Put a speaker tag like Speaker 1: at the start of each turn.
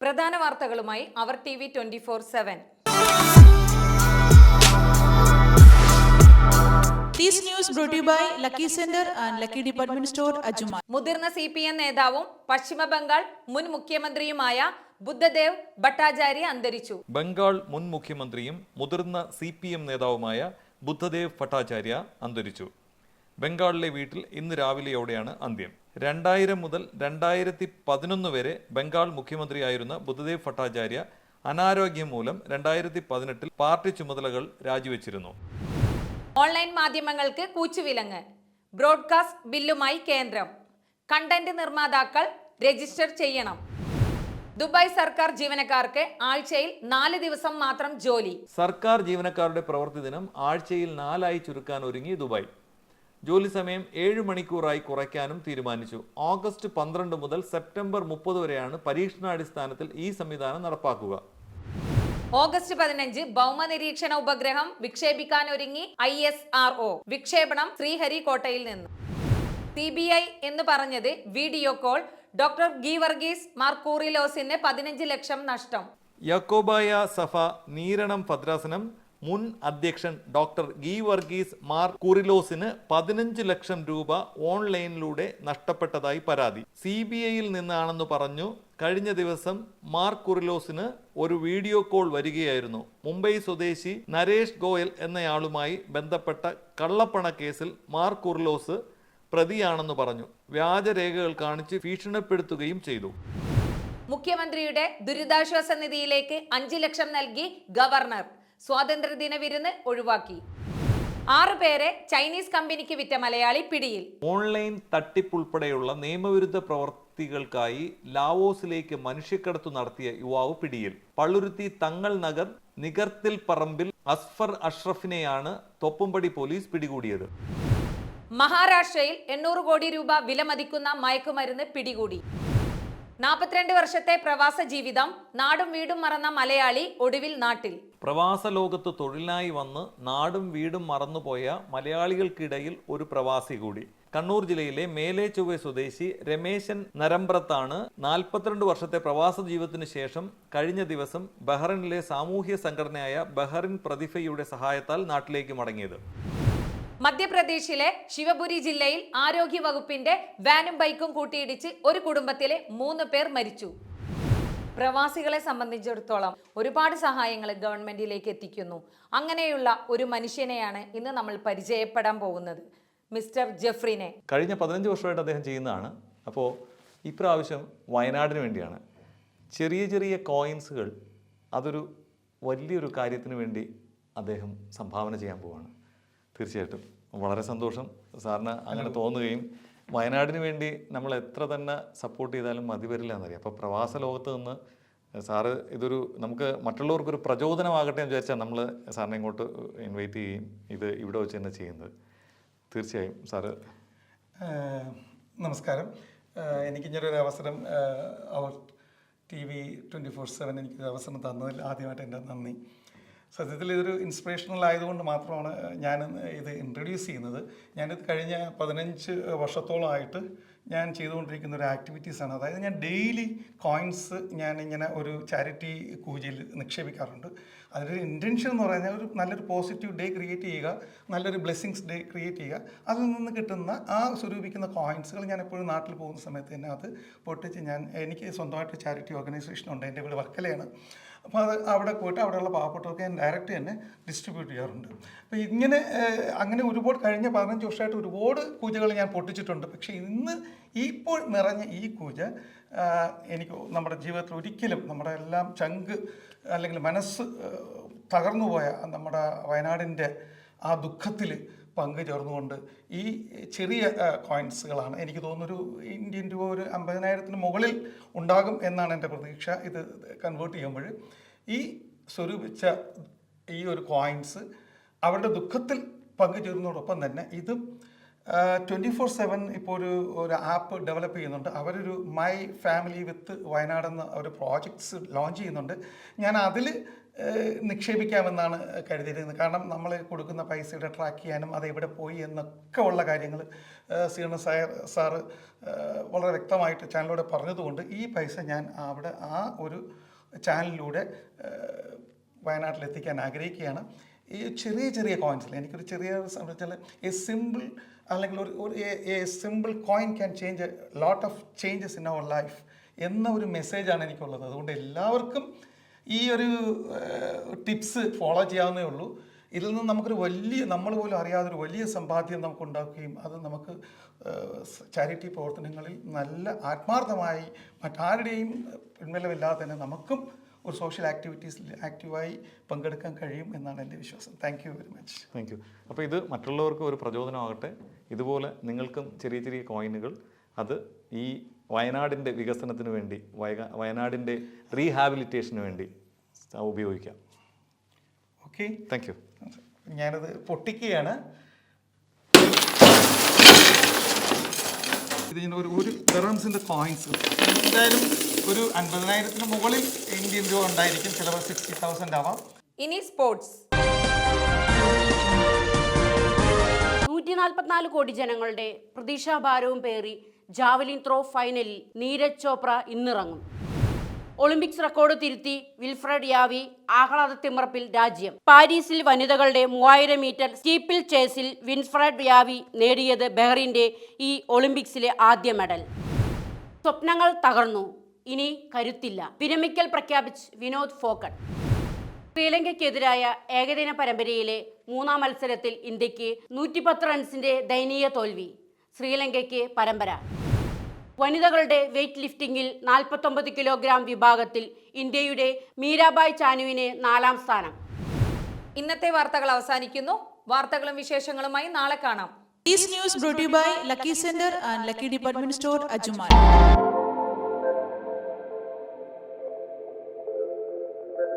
Speaker 1: പ്രധാന വാർത്തകളുമായി our T V twenty four seven.
Speaker 2: This news brought to you by Lucky Center and Lucky Department Store, Ajuma.
Speaker 1: മുതിർന്ന C P M നേതാവും പശ്ചിമ ബംഗാൾ മുൻ മുഖ്യമന്ത്രിയുമായ ബുദ്ധദേവ് ഭട്ടാചാര്യ അന്തരിച്ചു.
Speaker 3: ബംഗാൾ മുൻ മുഖ്യമന്ത്രിയും മുതിർന്ന സി പി എം നേതാവുമായ ബുദ്ധദേവ് ഭട്ടാചാര്യ അന്തരിച്ചു. ബംഗാളിലെ വീട്ടിൽ ഇന്ന് രാവിലെയോടെയാണ് അന്ത്യം. രണ്ടായിരം മുതൽ രണ്ടായിരത്തി പതിനൊന്ന് വരെ ബംഗാൾ മുഖ്യമന്ത്രിയായിരുന്ന ബുദ്ധദേവ് ഭട്ടാചാര്യ അനാരോഗ്യം മൂലം രണ്ടായിരത്തി പതിനെട്ടിൽ പാർട്ടി ചുമതലകൾ രാജിവെച്ചിരുന്നു.
Speaker 1: ഓൺലൈൻ മാധ്യമങ്ങൾക്ക് കൂച്ചുവിലങ്ങ്. ബ്രോഡ്കാസ്റ്റ് ബില്ലുമായി കേന്ദ്രം. കണ്ടന്റ് നിർമ്മാതാക്കൾ രജിസ്റ്റർ ചെയ്യണം. ദുബായ് സർക്കാർ ജീവനക്കാർക്ക് ആഴ്ചയിൽ നാല് ദിവസം മാത്രം ജോലി.
Speaker 3: സർക്കാർ ജീവനക്കാരുടെ പ്രവൃത്തി ദിനം ആഴ്ചയിൽ നാലായി ചുരുക്കാൻ ഒരുങ്ങി ദുബായ്. ജോലി സമയം ഏഴ് മണിക്കൂറായി കുറയ്ക്കാനും തീരുമാനിച്ചു. ഓഗസ്റ്റ് പന്ത്രണ്ട് മുതൽ സെപ്റ്റംബർ മുപ്പത് വരെയാണ് പരീക്ഷണാടിസ്ഥാനത്തിൽ ഈ സംവിധാനം നടപ്പാക്കുക.
Speaker 1: ഓഗസ്റ്റ് പതിനഞ്ച് ഭൗമ നിരീക്ഷണ ഉപഗ്രഹം വിക്ഷേപിക്കാനൊരുങ്ങി ഐ എസ് ആർ ഒ. വിക്ഷേപണം ശ്രീഹരിക്കോട്ടയിൽ നിന്ന്. സി ബി ഐ എന്ന് പറഞ്ഞത് വീഡിയോ കോൾ ഡോക്ടർ ഗീവർഗീസ് മാർക്കൂറിലോസിന് പതിനഞ്ച് ലക്ഷം നഷ്ടം.
Speaker 3: യക്കോബായ സഫ നീരണം ഭദ്രാസനം മുൻ അധ്യക്ഷൻ ഡോക്ടർ ഗീ വർഗീസ് മാർ കുറിലോസിന് പതിനഞ്ച് ലക്ഷം രൂപ ഓൺലൈനിലൂടെ നഷ്ടപ്പെട്ടതായി പരാതി. സി ബി ഐയിൽ നിന്നാണെന്ന് പറഞ്ഞു കഴിഞ്ഞ ദിവസം മാർ കുറിലോസിന് ഒരു വീഡിയോ കോൾ വരികയായിരുന്നു. മുംബൈ സ്വദേശി നരേഷ് ഗോയൽ എന്നയാളുമായി ബന്ധപ്പെട്ട കള്ളപ്പണ കേസിൽ മാർ കുറിലോസ് പ്രതിയാണെന്ന് പറഞ്ഞു. വ്യാജരേഖകൾ കാണിച്ച് ഭീഷണിപ്പെടുത്തുകയും ചെയ്തു.
Speaker 1: മുഖ്യമന്ത്രിയുടെ ദുരിതാശ്വാസ നിധിയിലേക്ക് അഞ്ചു ലക്ഷം നൽകി ഗവർണർ. സ്വാതന്ത്ര്യദിന വിരുന്ന് ഒഴിവാക്കി. ആറു പേരെ ചൈനീസ് കമ്പനിക്ക് വിറ്റ മലയാളി പിടിയിൽ.
Speaker 3: ഓൺലൈൻ തട്ടിപ്പുൾപ്പെടെയുള്ള നിയമവിരുദ്ധ പ്രവർത്തികൾക്കായി ലാവോസിലേക്ക് മനുഷ്യക്കടത്തു നടത്തിയ യുവാവ് പിടിയിൽ. പള്ളുരുത്തി തങ്ങൾ നഗർ നികർത്തിൽ പറമ്പിൽ അസ്ഫർ അഷ്റഫിനെയാണ് തൊപ്പുംപടി പോലീസ് പിടികൂടിയത്.
Speaker 1: മഹാരാഷ്ട്രയിൽ എണ്ണൂറ് കോടി രൂപ വില മതിക്കുന്ന മയക്കുമരുന്ന് പിടികൂടി. നാൽപ്പത്തിരണ്ട് വർഷത്തെ പ്രവാസ ജീവിതം നാടും വീടും മറന്ന മലയാളി ഒടുവിൽ നാട്ടിൽ.
Speaker 3: പ്രവാസ ലോകത്ത് തൊഴിലിനായി വന്ന് നാടും വീടും മറന്നുപോയ മലയാളികൾക്കിടയിൽ ഒരു പ്രവാസി കൂടി. കണ്ണൂർ ജില്ലയിലെ മേലെ സ്വദേശി രമേശൻ നരമ്പ്രത്താണ് നാൽപ്പത്തിരണ്ട് വർഷത്തെ പ്രവാസ ജീവിതത്തിന് ശേഷം കഴിഞ്ഞ ദിവസം ബഹ്റിനിലെ സാമൂഹ്യ സംഘടനയായ ബഹ്റിൻ പ്രതിഫയുടെ സഹായത്താൽ നാട്ടിലേക്ക് മടങ്ങിയത്.
Speaker 1: മധ്യപ്രദേശിലെ ശിവപുരി ജില്ലയിൽ ആരോഗ്യ വകുപ്പിന്റെ വാനും ബൈക്കും കൂട്ടിയിടിച്ച് ഒരു കുടുംബത്തിലെ മൂന്ന് പേർ മരിച്ചു. പ്രവാസികളെ സംബന്ധിച്ചിടത്തോളം ഒരുപാട് സഹായങ്ങൾ ഗവൺമെന്റിലേക്ക് എത്തിക്കുന്നു. അങ്ങനെയുള്ള ഒരു മനുഷ്യനെയാണ് ഇന്ന് നമ്മൾ പരിചയപ്പെടാൻ പോകുന്നത്. മിസ്റ്റർ ജെഫ്രിനെ.
Speaker 3: കഴിഞ്ഞ പതിനഞ്ച് വർഷമായിട്ട് അദ്ദേഹം ചെയ്യുന്നതാണ്. അപ്പോൾ ഇപ്രാവശ്യം വയനാടിന് വേണ്ടിയാണ്. ചെറിയ ചെറിയ കോയിൻസുകൾ അതൊരു വലിയൊരു കാര്യത്തിന് വേണ്ടി അദ്ദേഹം സംഭാവന ചെയ്യാൻ പോവാണ്. തീർച്ചയായിട്ടും. വളരെ സന്തോഷം സാറിന് അങ്ങനെ തോന്നുകയും വയനാടിന് വേണ്ടി നമ്മൾ എത്ര തന്നെ സപ്പോർട്ട് ചെയ്താലും മതി വരില്ല എന്നറിയാം. അപ്പോൾ പ്രവാസ ലോകത്ത് നിന്ന് സാറ് ഇതൊരു നമുക്ക് മറ്റുള്ളവർക്കൊരു പ്രചോദനമാകട്ടെ എന്ന് വിചാരിച്ചാൽ നമ്മൾ സാറിനെ ഇങ്ങോട്ട് ഇൻവൈറ്റ് ചെയ്യുകയും ഇത് ഇവിടെ വെച്ച് തന്നെ ചെയ്യുന്നത്. തീർച്ചയായും സാറ്.
Speaker 4: നമസ്കാരം. എനിക്ക് ഇങ്ങനൊരു അവസരം our T V twenty four seven എനിക്കൊരു അവസരം തന്നതിൽ ആദ്യമായിട്ട് എന്റെ നന്ദി. സത്യത്തിൽ ഇതൊരു ഇൻസ്പിറേഷണൽ ആയതുകൊണ്ട് മാത്രമാണ് ഞാൻ ഇത് ഇൻട്രൊഡ്യൂസ് ചെയ്യുന്നത്. ഞാനിത് കഴിഞ്ഞ പതിനഞ്ച് വർഷത്തോളമായിട്ട് ഞാൻ ചെയ്തുകൊണ്ടിരിക്കുന്ന ഒരു ആക്ടിവിറ്റീസാണ് അതായത് ഞാൻ ഡെയിലി കോയിൻസ് ഞാൻ ഇങ്ങനെ ഒരു ചാരിറ്റി കൂജയിൽ നിക്ഷേപിക്കാറുണ്ട്. അതിലൊരു ഇന്റൻഷൻ എന്ന് പറഞ്ഞാൽ ഒരു നല്ലൊരു പോസിറ്റീവ് ഡേ ക്രിയേറ്റ് ചെയ്യുക നല്ലൊരു ബ്ലെസ്സിങ്സ് ഡേ ക്രിയേറ്റ് ചെയ്യുക. അതിൽ നിന്ന് കിട്ടുന്ന ആ സ്വരൂപിക്കുന്ന കോയിൻസുകൾ ഞാൻ എപ്പോഴും നാട്ടിൽ പോകുന്ന സമയത്ത് തന്നെ അത് പൊട്ടിച്ച് ഞാൻ എനിക്ക് സ്വന്തമായിട്ട് ചാരിറ്റി ഓർഗനൈസേഷൻ ഉണ്ട്. എന്റെ വീട് വർക്കലയാണ്. അപ്പോൾ അത് അവിടെ പോയിട്ട് അവിടെയുള്ള പാവപ്പെട്ടവർക്ക് ഞാൻ ഡയറക്റ്റ് തന്നെ ഡിസ്ട്രിബ്യൂട്ട് ചെയ്യാറുണ്ട്. അപ്പോൾ ഇങ്ങനെ അങ്ങനെ ഒരുപാട് കഴിഞ്ഞ പതിനഞ്ച് വർഷമായിട്ട് ഒരുപാട് പൂജകൾ ഞാൻ പൊട്ടിച്ചിട്ടുണ്ട്. പക്ഷേ ഇന്ന് ഇപ്പോൾ നിറഞ്ഞ ഈ പൂജ എനിക്ക് നമ്മുടെ ജീവിതത്തിൽ ഒരിക്കലും നമ്മുടെ എല്ലാം ചങ്ക് അല്ലെങ്കിൽ മനസ്സ് തകർന്നുപോയ നമ്മുടെ വയനാടിന്റെ ആ ദുഃഖത്തിൽ പങ്കു ചേർന്നുകൊണ്ട് ഈ ചെറിയ കോയിൻസുകളാണ് എനിക്ക് തോന്നുന്നൊരു ഇന്ത്യൻ രൂപ ഒരു അമ്പതിനായിരത്തിന് മുകളിൽ ഉണ്ടാകും എന്നാണ് എന്റെ പ്രതീക്ഷ. ഇത് കൺവേർട്ട് ചെയ്യുമ്പോൾ ഈ സ്വരൂപിച്ച ഈ ഒരു കോയിൻസ് അവരുടെ ദുഃഖത്തിൽ പങ്കുചേരുന്നതോടൊപ്പം തന്നെ ഇതും ട്വന്റി ഫോർ സെവൻ ഇപ്പോൾ ഒരു ഒരു ആപ്പ് ഡെവലപ്പ് ചെയ്യുന്നുണ്ട്. അവരൊരു മൈ ഫാമിലി വിത്ത് വയനാട് എന്ന ഒരു പ്രോജക്ട്സ് ലോഞ്ച് ചെയ്യുന്നുണ്ട്. ഞാൻ അതിൽ നിക്ഷേപിക്കാമെന്നാണ് കരുതിയിരുന്നത്. കാരണം നമ്മൾ കൊടുക്കുന്ന പൈസയുടെ ട്രാക്ക് ചെയ്യാനും അത് എവിടെ പോയി എന്നൊക്കെ ഉള്ള കാര്യങ്ങൾ സീണ സാർ സാറ് വളരെ വ്യക്തമായിട്ട് ചാനലിലൂടെ പറഞ്ഞതുകൊണ്ട് ഈ പൈസ ഞാൻ അവിടെ ആ ഒരു ചാനലിലൂടെ വയനാട്ടിലെത്തിക്കാൻ ആഗ്രഹിക്കുകയാണ്. ഈ ചെറിയ ചെറിയ കോയിൻസിൽ എനിക്കൊരു ചെറിയ സംബന്ധിച്ചാൽ എ സിമ്പിൾ അല്ലെങ്കിൽ ഒരു ഒരു a simple coin can change lot of changes in our life എന്ന ഒരു മെസ്സേജാണ് എനിക്കുള്ളത്. അതുകൊണ്ട് എല്ലാവർക്കും ഈ ഒരു ടിപ്സ് ഫോളോ ചെയ്യാവുന്നേ ഉള്ളൂ. ഇതിൽ നിന്ന് നമുക്കൊരു വലിയ നമ്മൾ പോലും അറിയാതെ ഒരു വലിയ സമ്പാദ്യം നമുക്ക് ഉണ്ടാക്കുകയും അത് നമുക്ക് ചാരിറ്റി പ്രവർത്തനങ്ങളിൽ നല്ല ആത്മാർത്ഥമായി മറ്റാരുടെയും പിൻബലമില്ലാതെ തന്നെ നമുക്കും ഒരു സോഷ്യൽ ആക്ടിവിറ്റീസിൽ ആക്റ്റീവായി പങ്കെടുക്കാൻ കഴിയും എന്നാണ് എന്റെ വിശ്വാസം. Thank you very much
Speaker 3: thank you അപ്പോൾ ഇത് മറ്റുള്ളവർക്ക് ഒരു പ്രചോദനമാകട്ടെ. ഇതുപോലെ നിങ്ങൾക്കും ചെറിയ ചെറിയ കോയിനുകൾ അത് ഈ വയനാടിന്റെ വികസനത്തിന് വേണ്ടി വയ വയനാടിന്റെ റീഹാബിലിറ്റേഷന് വേണ്ടി ഉപയോഗിക്കാം.
Speaker 4: ഓക്കെ
Speaker 3: താങ്ക് യു
Speaker 4: ഞാനത് പൊട്ടിക്കുകയാണ്. ഇത് ഞാൻ ഒരു ഒരു ദറംസിന്റെ കോയിൻസ് എന്തായാലും ഒരു അൻപതിനായിരത്തിന് മുകളിൽ ഇന്ത്യൻ രൂപ ഉണ്ടായിരിക്കും. ചിലപ്പോൾ സിക്സ്റ്റി തൗസൻഡ് ആവാം.
Speaker 1: ഇനി സ്പോർട്സ്
Speaker 5: നൂറ്റി നാൽപ്പത്തിനാല് കോടി ജനങ്ങളുടെ പ്രതീക്ഷാഭാരവും പേറി ജാവലിൻ ത്രോ ഫൈനലിൽ നീരജ് ചോപ്ര ഇന്നിറങ്ങും. ഒളിമ്പിക്സ് റെക്കോർഡ് തിരുത്തി വിൽഫ്രഡ് യാവി ആഹ്ലാദത്തിമറപ്പിൽ രാജ്യം. പാരീസിൽ വനിതകളുടെ മൂവായിരം മീറ്റർ സ്റ്റീപ്പിൽ ചേസിൽ വിൻഫ്രഡ് യാവി നേടിയത് ബഹ്റിന്റെ ഈ ഒളിമ്പിക്സിലെ ആദ്യ മെഡൽ. സ്വപ്നങ്ങൾ തകർന്നു ഇനി കരുത്തില്ല. വിരമിക്കൽ പ്രഖ്യാപിച്ച് വിനോദ് ഫോക്കട്ട് ശ്രീലങ്കയ്ക്കെതിരായ ഏകദിന പരമ്പരയിലെ മൂന്നാം മത്സരത്തിൽ ഇന്ത്യയ്ക്ക് നൂറ്റിപ്പത്ത് റൺസിന്റെ ദയനീയ തോൽവി. ശ്രീലങ്കയ്ക്ക് പരമ്പര. വനിതകളുടെ വെയ്റ്റ് ലിഫ്റ്റിംഗിൽ നാൽപ്പത്തൊമ്പത് കിലോഗ്രാം വിഭാഗത്തിൽ ഇന്ത്യയുടെ മീരാബായ് ചാനുവിന് നാലാം സ്ഥാനം.
Speaker 1: ഇന്നത്തെ വാർത്തകൾ അവസാനിക്കുന്നു. വാർത്തകളും വിശേഷങ്ങളുമായി നാളെ കാണാം.
Speaker 2: These news brought to you by Lucky Center and Lucky Department Store.